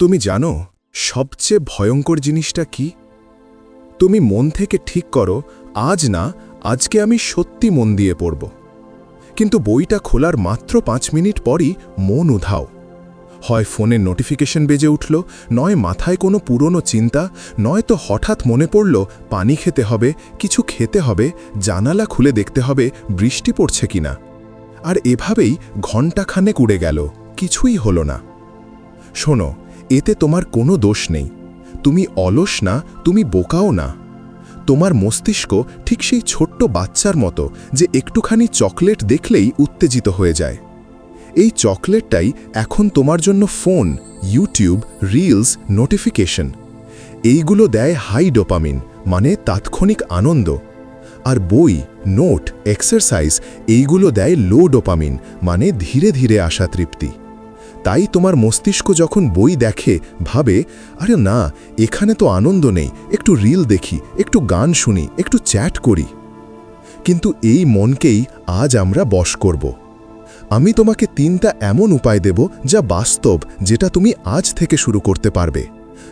তুমি জানো, সবচেয়ে ভয়ঙ্কর জিনিসটা কি? তুমি মন থেকে ঠিক করো, আজ না, আজকে আমি সত্যি মন দিয়ে পড়ব। কিন্তু বইটা খোলার মাত্র পাঁচ মিনিট পরই মন উধাও। হয় ফোনের নোটিফিকেশন বেজে উঠল, নয় মাথায় কোনো পুরনো চিন্তা, নয় তো হঠাৎ মনে পড়ল, পানি খেতে হবে, কিছু খেতে হবে, জানালা খুলে দেখতে হবে, বৃষ্টি পড়ছে কিনা। আর এভাবেই ঘণ্টাখানেক উড়ে গেল, কিছুই হলো না। শোনো এতে তোমার কোনো দোষ নেই। তুমি অলস না, তুমি বোকাও না। তোমার মস্তিষ্ক ঠিক সেই ছোট্ট বাচ্চার মতো যে একটুখানি চকলেট দেখলেই উত্তেজিত হয়ে যায়। এই চকলেটটাই এখন তোমার জন্য ফোন, ইউটিউব, রিলস, নোটিফিকেশন। এইগুলো দেয় হাই ডোপামিন মানে তাৎক্ষণিক আনন্দ। আর বই, নোট, এক্সারসাইজ এইগুলো দেয় লো ডোপামিন মানে ধীরে ধীরে আসা তৃপ্তি। তাই তোমার মস্তিষ্ক যখন বই দেখে, ভাবে, আরে না, এখানে তো আনন্দ নেই, একটু রিল দেখি, একটু গান শুনি, একটু চ্যাট করি। কিন্তু এই মনকেই আজ আমরা বশ করব। আমি তোমাকে তিনটা এমন উপায় দেব যা বাস্তব, যেটা তুমি আজ থেকে শুরু করতে পারবে।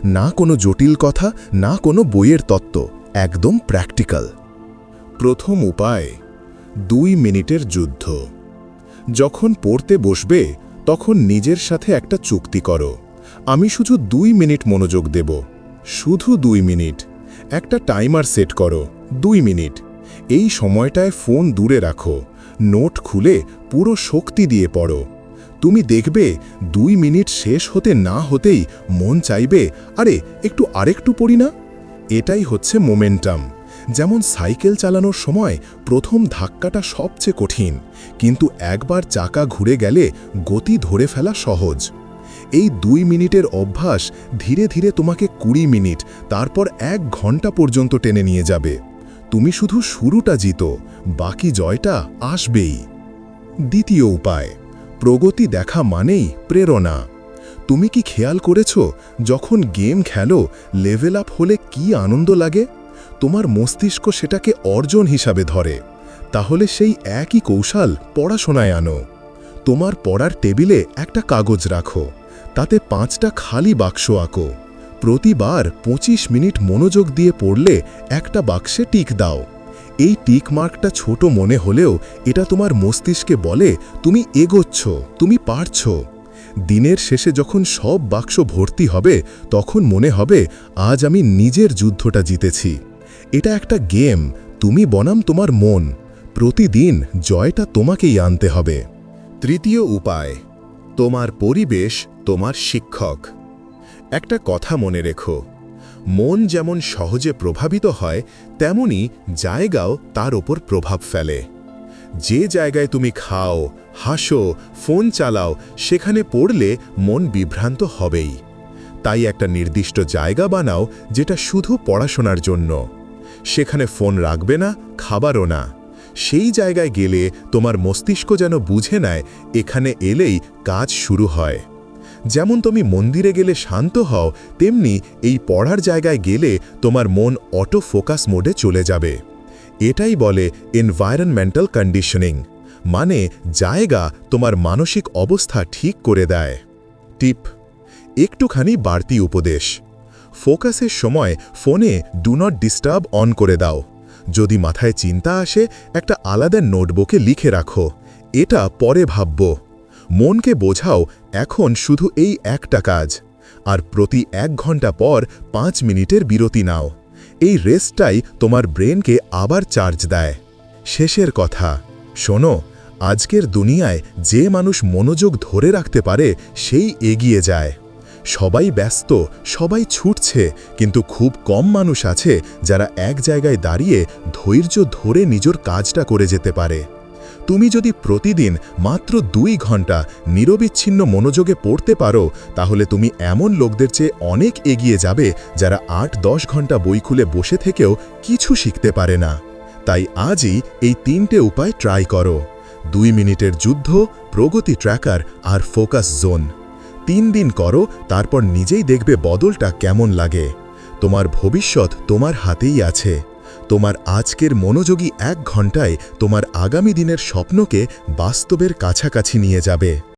না কোনো জটিল কথা, না কোনো বইয়ের তত্ত্ব, একদম প্র্যাকটিক্যাল প্রথম উপায়, দুই মিনিটের যুদ্ধ। যখন পড়তে বসবে তখন নিজের সাথে একটা চুক্তি করো। আমি শুধু দুই মিনিট মনোযোগ দেব। শুধু দুই মিনিট। একটা টাইমার সেট করো। দুই মিনিট। এই সময়টায় ফোন দূরে রাখো। নোট খুলে পুরো শক্তি দিয়ে পড়ো। তুমি দেখবে দুই মিনিট শেষ হতে না হতেই মন চাইবে, আরে, একটু আরেকটু পড়ি না? এটাই হচ্ছে মোমেন্টাম। যেমন সাইকেল চালানোর সময় প্রথম ধাক্কাটা সবচেয়ে কঠিন, কিন্তু একবার চাকা ঘুরে গেলে গতি ধরে ফেলা সহজ। এই দুই মিনিটের অভ্যাস ধীরে ধীরে তোমাকে কুড়ি মিনিট, তারপর এক ঘণ্টা পর্যন্ত টেনে নিয়ে যাবে। তুমি শুধু শুরুটা জিতো, বাকি জয়টা আসবেই। দ্বিতীয় উপায়, প্রগতি দেখা মানেই প্রেরণা। তুমি কি খেয়াল করেছ, যখন গেম খেলো লেভেল আপ হলে কি আনন্দ লাগে? তোমার মস্তিষ্ক সেটাকে অর্জন হিসাবে ধরে। তাহলে সেই একই কৌশল পড়াশোনায় আনো। তোমার পড়ার টেবিলে একটা কাগজ রাখো। তাতে পাঁচটা খালি বাক্স আঁকো। প্রতিবার ২৫ মিনিট মনোযোগ দিয়ে পড়লে একটা বাক্সে টিক দাও। এই টিক মার্কটা ছোট মনে হলেও এটা তোমার মস্তিষ্কে বলে, তুমি এগোচ্ছ, তুমি পারছ। দিনের শেষে যখন সব বাক্স ভর্তি হবে, তখন মনে হবে, আজ আমি নিজের যুদ্ধটা জিতেছি। এটা একটা গেম। তুমি বনাম তোমার মন। প্রতিদিন জয়টা তোমাকেই আনতে হবে। তৃতীয় উপায়, তোমার পরিবেশ তোমার শিক্ষক। একটা কথা মনে রেখো, মন যেমন সহজে প্রভাবিত হয়, তেমনি জায়গাও তার ওপর প্রভাব ফেলে। যে জায়গায় তুমি খাও, হাসো, ফোন চালাও, সেখানে পড়লে মন বিভ্রান্ত হবেই। তাই একটা নির্দিষ্ট জায়গা বানাও, যেটা শুধু পড়াশোনার জন্য। সেখানে ফোন রাখবে না, খাবারও না। সেই জায়গায় গেলে তোমার মস্তিষ্ক যেন বুঝে নেয়, এখানে এলেই কাজ শুরু হয়। যেমন তুমি মন্দিরে গেলে শান্ত হও, তেমনি এই পড়ার জায়গায় গেলে তোমার মন অটো ফোকাস মোডে চলে যাবে। এটাই বলে এনভায়রনমেন্টাল কন্ডিশনিং মানে জায়গা তোমার মানসিক অবস্থা ঠিক করে দেয়। টিপ, একটুখানি বাড়তি উপদেশ। ফোকাসের সময় ফোনে ডু নট ডিস্টার্ব অন করে দাও। যদি মাথায় চিন্তা আসে, একটা আলাদা নোটবুকে লিখে রাখো। এটা পরে ভাবব। মনকে বোঝাও, এখন শুধু এই একটা কাজ। আর প্রতি এক ঘণ্টা পর পাঁচ মিনিটের বিরতি নাও। এই রেস্টটাই তোমার ব্রেনকে আবার চার্জ দেয়। শেষের কথা, শোনো, আজকের দুনিয়ায় যে মানুষ মনোযোগ ধরে রাখতে পারে, সেই এগিয়ে যায়। সবাই ব্যস্ত, সবাই ছুটছে, কিন্তু খুব কম মানুষ আছে যারা এক জায়গায় দাঁড়িয়ে ধৈর্য ধরে নিজের কাজটা করে যেতে পারে। তুমি যদি প্রতিদিন মাত্র দুই ঘণ্টা নিরবিচ্ছিন্ন মনোযোগে পড়তে পারো, তাহলে তুমি এমন লোকদের চেয়ে অনেক এগিয়ে যাবে যারা আট দশ ঘণ্টা বই খুলে বসে থেকেও কিছু শিখতে পারে না। তাই আজই এই তিনটে উপায় ট্রাই করো। দুই মিনিটের যুদ্ধ, প্রগতি ট্র্যাকার আর ফোকাস জোন তিন দিন করো, তারপর নিজেই দেখবে বদলটা কেমন লাগে। তোমার ভবিষ্যৎ তোমার হাতেই আছে। তোমার আজকের মনোযোগী এক ঘন্টায় তোমার আগামী দিনের স্বপ্নকে বাস্তবের কাছাকাছি নিয়ে যাবে।